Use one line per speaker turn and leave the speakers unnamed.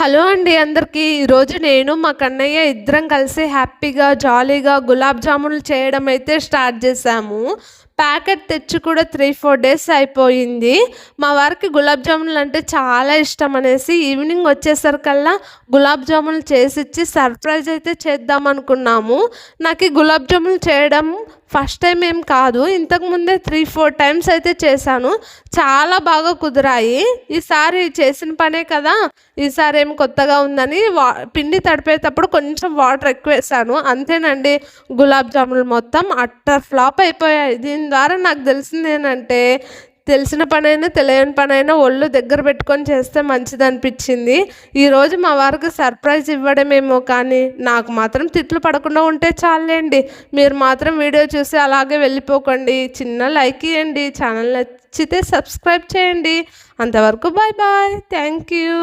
Hello అండి అందరికీ. ఈరోజు నేను మా కన్నయ్య ఇద్దరం కలిసి హ్యాపీగా జాలీగా గులాబ్ జామున్లు చేయడం అయితే స్టార్ట్ చేసాము ప్యాకెట్ తెచ్చి కూడా త్రీ ఫోర్ డేస్ అయిపోయింది. మా వారికి గులాబ్ జామున్లు అంటే చాలా ఇష్టం అనేసి ఈవినింగ్ వచ్చేసరికల్లా గులాబ్ జామున్లు చేసి ఇచ్చి సర్ప్రైజ్ అయితే చేద్దాం అనుకున్నాము. నాకు ఈ గులాబ్ జామున్లు చేయడం ఫస్ట్ టైం ఏం కాదు. ఇంతకుముందే త్రీ ఫోర్ టైమ్స్ అయితే చేశాను. చాలా బాగా కుదిరాయి. ఈసారి చేసిన పనే కదా. ఈసారి ఏం కొత్తగా ఉందని వా పిండి తడిపేటప్పుడు కొంచెం వాటర్ ఎక్కువ వేసాను. అంతేనండి గులాబ్ జాములు మొత్తం అట్టర్ ఫ్లాప్ అయిపోయాయి. దీని ద్వారా నాకు తెలిసింది ఏంటంటే తెలిసిన పనైనా తెలియని పనైనా ఒళ్ళు దగ్గర పెట్టుకొని చేస్తే మంచిది అనిపించింది ఈరోజు మా వారికి సర్ప్రైజ్ ఇవ్వడమేమో కానీ నాకు మాత్రం తిట్లు పడకుండా ఉంటే చాలండి మీరు మాత్రం వీడియో చూసి అలాగే వెళ్ళిపోకండి. చిన్న లైక్ ఇవ్వండి ఛానల్ నచ్చితే సబ్స్క్రైబ్ చేయండి. అంతవరకు బాయ్ బాయ్ థ్యాంక్ యూ.